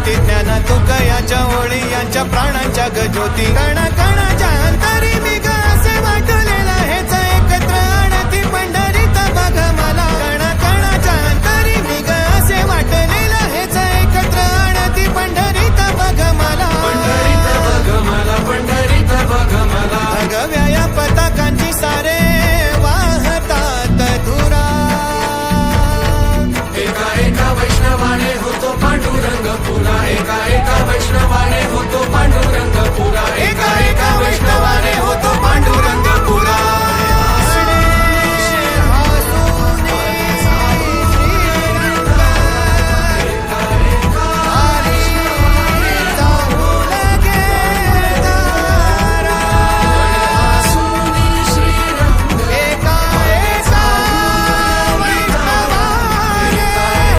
गाती ज्ञाना तुकयाच्या ओळी यांच्या प्राणांच्या गज्योती कण कण Eka, eka.